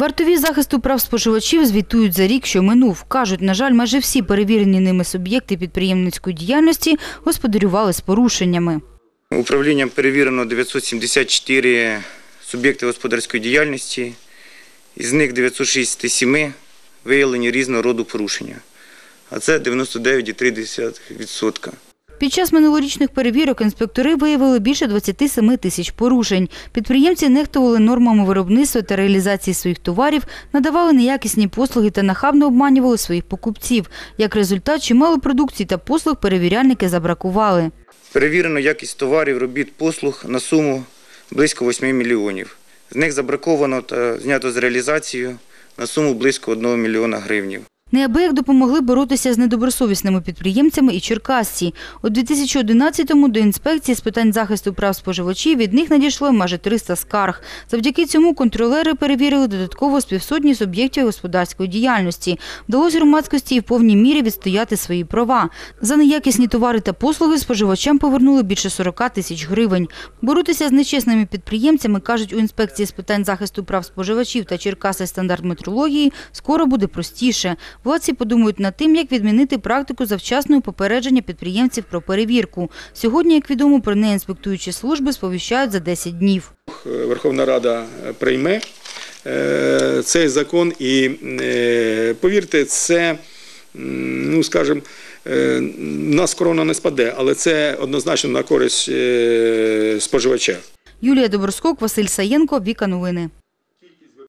Вартові захисту прав споживачів звітують за рік, що минув. Кажуть, на жаль, майже всі перевірені ними суб'єкти підприємницької діяльності господарювали з порушеннями. Управлінням перевірено 974 суб'єкти господарської діяльності, із них 967 виявлені різного роду порушення, а це 99,3%. Під час минулорічних перевірок інспектори виявили більше 27 тисяч порушень. Підприємці нехтували нормами виробництва та реалізації своїх товарів, надавали неякісні послуги та нахабно обманювали своїх покупців. Як результат, чимало продукції та послуг перевіряльники забракували. Перевірено якість товарів, робіт, послуг на суму близько 8 мільйонів. З них забраковано та знято з реалізацією на суму близько 1 мільйона гривнів. Неабияк допомогли боротися з недобросовісними підприємцями і черкасці. У 2011-му до інспекції з питань захисту прав споживачів від них надійшло майже 300 скарг. Завдяки цьому контролери перевірили додатково з півсотні суб'єктів господарської діяльності. Вдалося громадськості і в повній мірі відстояти свої права. За неякісні товари та послуги споживачам повернули більше 40 тисяч гривень. Боротися з нечесними підприємцями, кажуть у інспекції з питань захисту прав споживачів та Черкаси стандарт метрології, скоро буде простіше. Владці подумають над тим, як відмінити практику завчасного попередження підприємців про перевірку. Сьогодні, як відомо, про неї інспектуючі служби сповіщають за 10 днів. Верховна Рада прийме е, цей закон і е, повірте, це, ну скажімо, е, нас корона не спаде, але це однозначно на користь споживача. Юлія Доброскок, Василь Саєнко, Віка Новини.